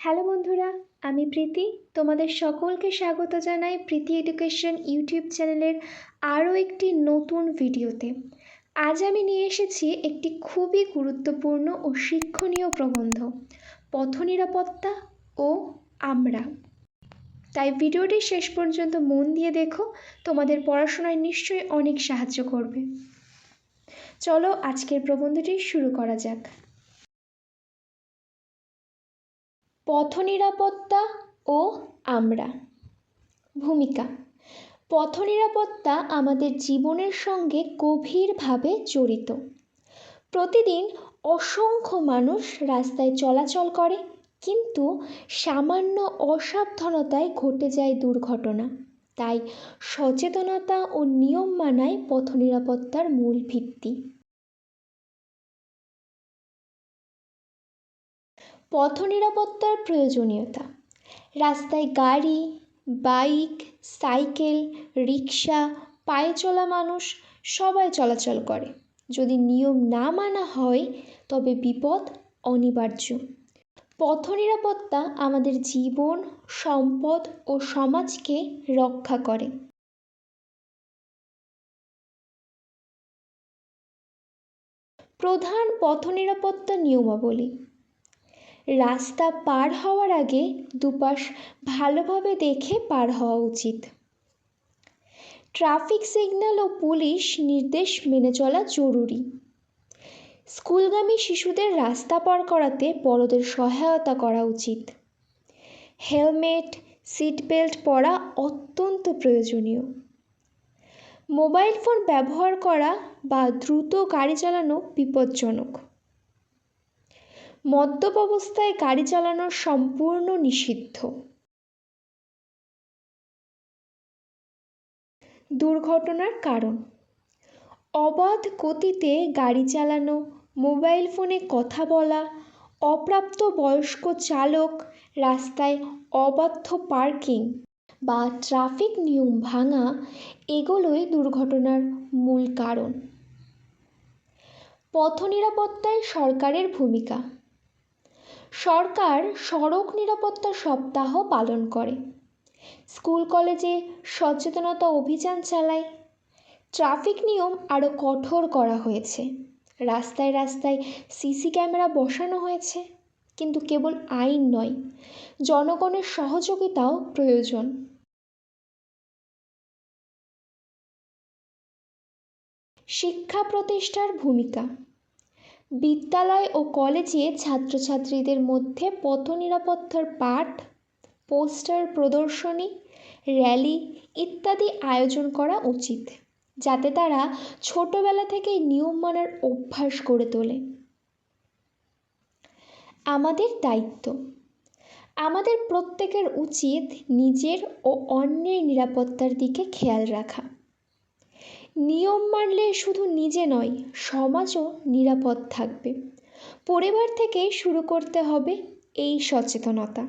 Hello বন্ধুরা, আমি প্রীতি। তোমাদের সকলকে স্বাগত জানাই প্রীতি এডুকেশন ইউটিউব চ্যানেলের আরও একটি নতুন ভিডিওতে। আজ আমি নিয়ে এসেছি একটি খুবই গুরুত্বপূর্ণ ও শিক্ষণীয় প্রবন্ধ পথ নিরাপত্তা ও আমরা। তাই ভিডিওটি শেষ পর্যন্ত মন দিয়ে দেখো, তোমাদের পড়াশোনায় নিশ্চয়ই অনেক সাহায্য করবে। চলো আজকের প্রবন্ধটি শুরু করা যাক। পথ নিরাপত্তা ও আমরা। ভূমিকা পথ নিরাপত্তা আমাদের জীবনের সঙ্গে গভীরভাবে জড়িত। প্রতিদিন অসংখ্য মানুষ রাস্তায় চলাচল করে, কিন্তু সামান্য অসাবধানতায় ঘটে যায় দুর্ঘটনা। তাই সচেতনতা ও নিয়ম মানায় পথ নিরাপত্তার মূল ভিত্তি। পথ নিরাপত্তার প্রয়োজনীয়তা। রাস্তায় গাড়ি, বাইক, সাইকেল রিক্সা পায়ে চলা মানুষ সবাই চলাচল করে। যদি নিয়ম না মানা হয়, তবে বিপদ অনিবার্য। পথ নিরাপত্তা আমাদের জীবন, সম্পদ ও সমাজকে রক্ষা করে। প্রধান পথ নিরাপত্তা নিয়মাবলী। রাস্তা পার হওয়ার আগে দুপাশ ভালোভাবে দেখে পার হওয়া উচিত। ট্রাফিক সিগন্যাল ও পুলিশ নির্দেশ মেনে চলা জরুরি। স্কুলগামী শিশুদের রাস্তা পার করাতে বড়দের সহায়তা করা উচিত। হেলমেট সিট বেল্ট পরা অত্যন্ত প্রয়োজনীয়। মোবাইল ফোন ব্যবহার করা বা দ্রুত গাড়ি চালানো বিপজ্জনক। মদ্যপ অবস্থায় গাড়ি চালানো সম্পূর্ণ নিষিদ্ধ। দুর্ঘটনার কারণ। অবাধ গতিতে গাড়ি চালানো, মোবাইল ফোনে কথা বলা, অপ্রাপ্ত বয়স্ক চালক, রাস্তায় অবাধ্য পার্কিং বা ট্রাফিক নিয়ম ভাঙা, এগুলোই দুর্ঘটনার মূল কারণ। পথ নিরাপত্তায় সরকারের ভূমিকা। সরকার সড়ক নিরাপত্তা সপ্তাহ পালন করে। স্কুল কলেজে সচেতনতা অভিযান চালায়। ট্রাফিক নিয়ম আরও কঠোর করা হয়েছে। রাস্তায় রাস্তায় সিসি ক্যামেরা বসানো হয়েছে, কিন্তু কেবল আইন নয়, জনগণের সহযোগিতাও প্রয়োজন। শিক্ষা প্রতিষ্ঠার ভূমিকা বিদ্যালয় ও কলেজে ছাত্রছাত্রীদের মধ্যে পথ নিরাপত্তার পাঠ, পোস্টার প্রদর্শনী, র্যালি ইত্যাদি আয়োজন করা উচিত, যাতে তারা ছোটবেলা থেকেই নিয়ম মানার অভ্যাস গড়ে তোলে। আমাদের দায়িত্ব। আমাদের প্রত্যেকের উচিত নিজের ও অন্যের নিরাপত্তার দিকে খেয়াল রাখা। নিয়ম মানলে শুধু নিজে নয়, সমাজও নিরাপদ থাকবে। পরিবার থেকে শুরু করতে হবে এই সচেতনতা।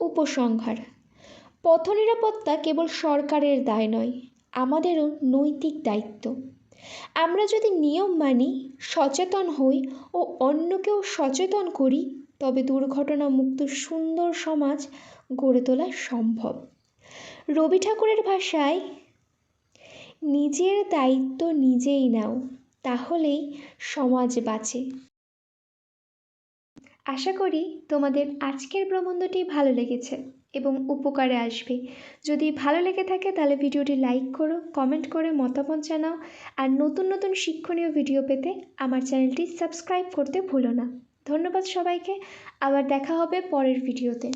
উপসংহার পথ নিরাপত্তা কেবল সরকারের দায় নয়, আমাদেরও নৈতিক দায়িত্ব। আমরা যদি নিয়ম মানি, সচেতন হই ও অন্যকেও সচেতন করি তবে দুর্ঘটনা মুক্ত সুন্দর সমাজ গড়ে তোলা সম্ভব। রবি ঠাকুরের ভাষায়, নিজের দায়িত্ব নিজেই নাও, তাহলেই সমাজ বাঁচে। আশা করি তোমাদের আজকের প্রবন্ধটি ভালো লেগেছে এবং উপকারে আসবে। যদি ভালো লেগে থাকে তাহলে ভিডিওটি লাইক করো, কমেন্ট করে মতামত জানাও, আর নতুন নতুন শিক্ষণীয় ভিডিও পেতে আমার চ্যানেলটি সাবস্ক্রাইব করতে ভুলো না। ধন্যবাদ সবাইকে আবার দেখা হবে পরের ভিডিওতে।